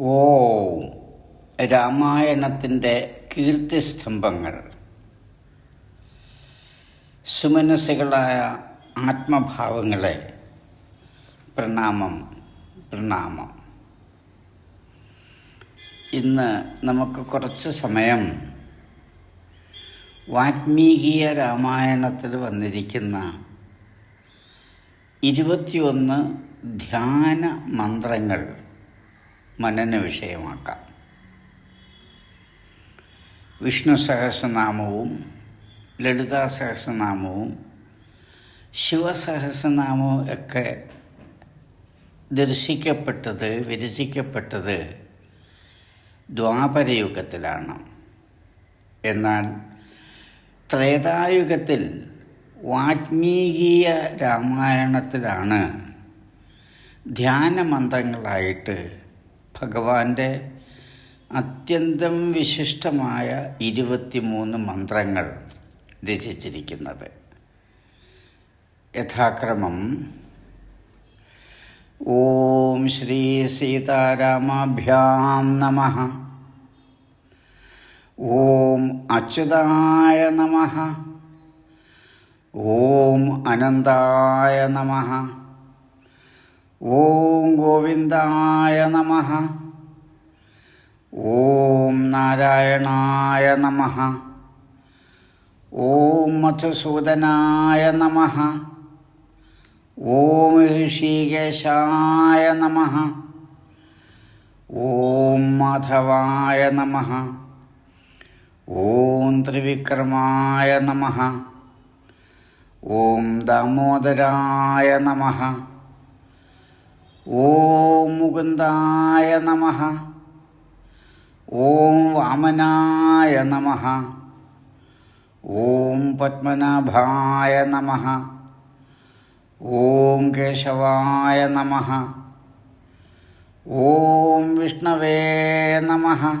ഓ രാമായണത്തിന്റെ കീർത്തിസ്തംഭങ്ങൾ. സുമനസ്സുകളായ ആത്മഭാവങ്ങളെ പ്രണാമം പ്രണാമം. ഇന്ന് നമുക്ക് കുറച്ച് സമയം വാത്മീകീയ രാമായണത്തിൽ വന്നിരിക്കുന്ന ഇരുപത്തിയൊന്ന് ധ്യാന മന്ത്രങ്ങൾ മനന വിഷയമാക്കാം. വിഷ്ണു സഹസ്രനാമവും ലളിതാ സഹസ്രനാമവും ശിവസഹസ്രനാമവും ഒക്കെ ദർശിക്കപ്പെട്ടത് വിരചിക്കപ്പെട്ടത് ദ്വാപരയുഗത്തിലാണ്. എന്നാൽ ത്രേതായുഗത്തിൽ വാത്മീകീയ രാമായണത്തിലാണ് ധ്യാനമന്ത്രങ്ങളായിട്ട് ഭഗവാന്റെ അത്യന്തം വിശിഷ്ടമായ ഇരുപത്തിമൂന്ന് മന്ത്രങ്ങൾ രചിച്ചിരിക്കുന്നത്. യഥാക്രമം ഓം ശ്രീ സീതാരാമാഭ്യാം നമ. ഓം അച്യുതായ നമ. ഓം അനന്തായ നമ. ഓം ഗോവിന്ദായ നമ. ഓം നാരായണായ നമ. ഓം മധുസൂദനായ നമ. ഓം ഋഷികേശായ നമ. ഓം മാധവായ നമ. ഓം ത്രിവിക്രമായ നമ. ഓം ദാമോദരായ നമ. ഓം മുകുന്ദായ നമ. ഓം വാമനായ നമ. ഓം പത്മനാഭായ നമ. ഓം കേശവായ നമ. ഓം വിഷ്ണവേ നമ.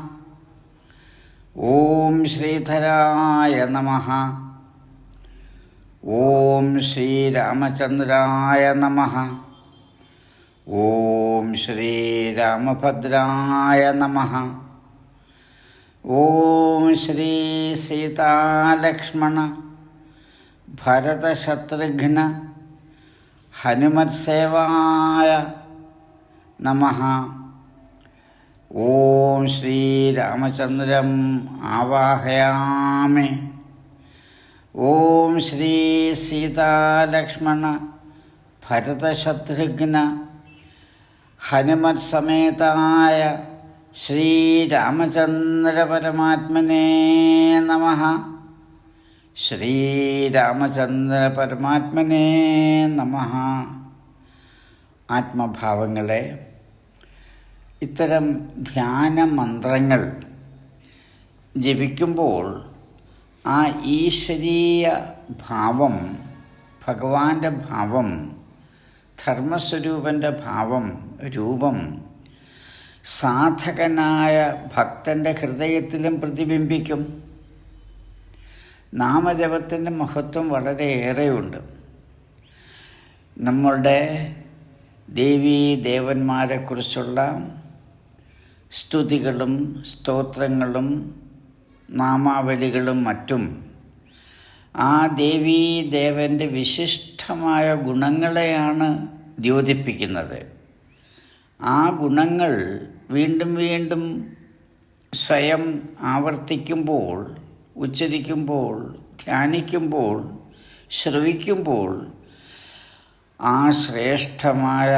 ഓം ശ്രീധരായ നമ. ഓം ശ്രീരാമചന്ദ്രായ നമ. ഓം ശ്രീരാമഭദ്രായ നമ. ഓം ശ്രീ സീതാലക്ഷ്മണ ഭരതശത്രുഘ്ന ഹനുമത്സേവായ നമ. ഓം ശ്രീരാമചന്ദ്രം ആവാഹയാമി. ഓം ശ്രീ സീതാലക്ഷ്മണ ഭരതശത്രുഘ്ന ഹനുമത്സമേതായ ശ്രീരാമചന്ദ്ര പരമാത്മനേ നമ. ശ്രീരാമചന്ദ്ര പരമാത്മനേ നമ. ആത്മഭാവങ്ങളെ ഇത്തരം ധ്യാന മന്ത്രങ്ങൾ ജപിക്കുമ്പോൾ ആ ഈശ്വരീയ ഭാവം ഭഗവാന്റെ ഭാവം ധർമ്മസ്വരൂപന്റെ ഭാവം രൂപം സാധകനായ ഭക്തന്റെ ഹൃദയത്തിലും പ്രതിബിംബിക്കും. നാമജപത്തിന്റെ മഹത്വം വളരെയേറെയുണ്ട്. നമ്മളുടെ ദേവീ ദേവന്മാരെക്കുറിച്ചുള്ള സ്തുതികളും സ്തോത്രങ്ങളും നാമാവലികളും മറ്റും ആ ദേവീ ദേവന്റെ വിശിഷ്ടമായ ഗുണങ്ങളെയാണ് ദ്യോതിപ്പിക്കുന്നത്. ആ ഗുണങ്ങൾ വീണ്ടും വീണ്ടും സ്വയം ആവർത്തിക്കുമ്പോൾ ഉച്ചരിക്കുമ്പോൾ ധ്യാനിക്കുമ്പോൾ ശ്രവിക്കുമ്പോൾ ആ ശ്രേഷ്ഠമായ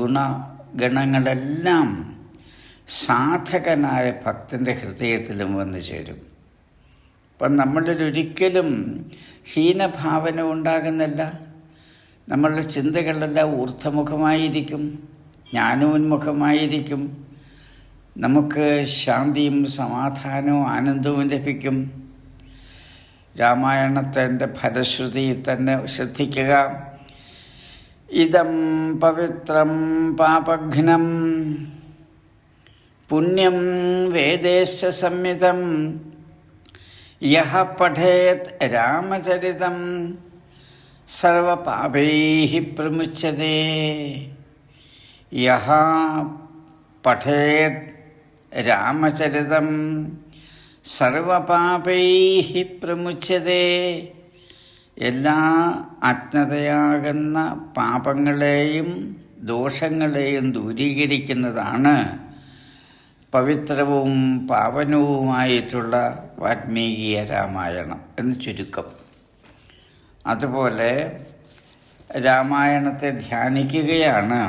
ഗുണഗണങ്ങളെല്ലാം സാധകനായ ഭക്തന്റെ ഹൃദയത്തിലും വന്നു ചേരും. അപ്പം നമ്മളിൽ ഒരിക്കലും ഹീനഭാവന ഉണ്ടാകുന്നില്ല നമ്മളുടെ ചിന്തകളെല്ലാം ഊർദ്ധമുഖമായിരിക്കും ജ്ഞാനോന്മുഖമായിരിക്കും. നമുക്ക് ശാന്തിയും സമാധാനവും ആനന്ദവും ലഭിക്കും. രാമായണത്തിന്റെ ഫലശ്രുതി തന്നെ ശ്രദ്ധിക്കുക. ഇതം പവിത്രം പാപഘ്നം പുണ്യം വേദേശ സംയുതം യഹ പഠേത് രാമചരിതം. സർവപാപൈ പ്രമുച്യത്തെ യഹ പഠേത് രാമചരിതം. സർവപാപൈ പ്രമുച്ചതേ. എല്ലാ അജ്ഞതയാകുന്ന പാപങ്ങളെയും ദോഷങ്ങളെയും ദൂരീകരിക്കുന്നതാണ് പവിത്രവും പാവനവുമായിട്ടുള്ള വാൽമീകിയ രാമായണം എന്ന് ചുരുക്കം. അതുപോലെ രാമായണത്തെ ധ്യാനിക്കുകയാണ്.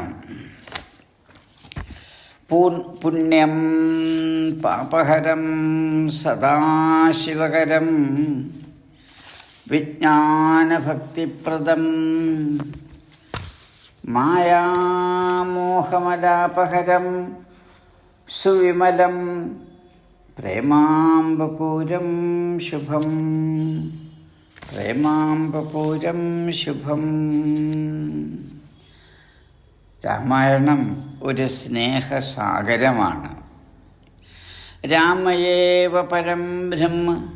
പുണ്യം പാപഹരം സദാശിവകരം വിജ്ഞാനഭക്തിപ്രദം മായാമോഹമലാപഹരം സുവിമലം പ്രേമാംബപൂരം ശുഭം. പ്രേമാംബപൂരം ശുഭം. രാമായണം ഒരു സ്നേഹസാഗരമാണ്. രാമയേവ പരം ബ്രഹ്മ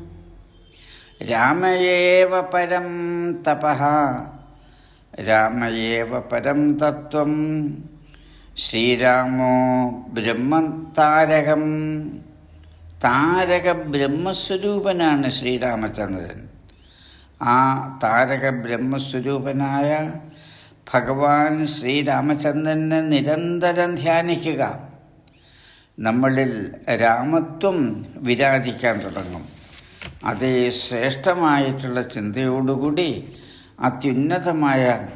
രാമയേവ പരം തപ രാമയേവ പരം തത്വം ശ്രീരാമോ ബ്രഹ്മതാരകം. താരക ബ്രഹ്മസ്വരൂപനാണ് ശ്രീരാമചന്ദ്രൻ. ആ താരക ബ്രഹ്മസ്വരൂപനായ ഭഗവാൻ ശ്രീരാമചന്ദ്രനെ നിരന്തരം ധ്യാനിക്കുക. നമ്മളിൽ രാമത്വം വിരാജിക്കാൻ തുടങ്ങും. അതേ ശ്രേഷ്ഠമായിട്ടുള്ള ചിന്തയോടുകൂടി അത്യുന്നതമായ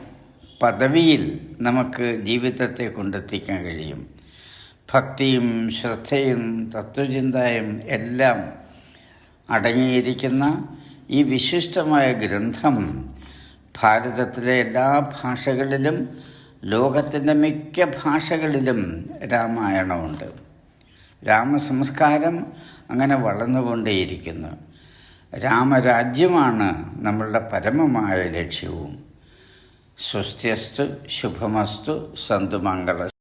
പദവിയിൽ നമുക്ക് ജീവിതത്തെ കൊണ്ടെത്തിക്കാൻ കഴിയും. ഭക്തിയും ശ്രദ്ധയും തത്വചിന്തയും എല്ലാം അടങ്ങിയിരിക്കുന്ന ഈ വിശിഷ്ടമായ ഗ്രന്ഥം ഭാരതത്തിലെ എല്ലാ ഭാഷകളിലും ലോകത്തിന്റെ മിക്ക ഭാഷകളിലും രാമായണമുണ്ട്. രാമസംസ്കാരം അങ്ങനെ വളർന്നുകൊണ്ടേയിരിക്കുന്നു. രാമരാജ്യമാണ് നമ്മളുടെ പരമമായ ലക്ഷ്യവും. സ്വസ്ത്യസ്തു ശുഭമസ്തു സന്തുമംഗള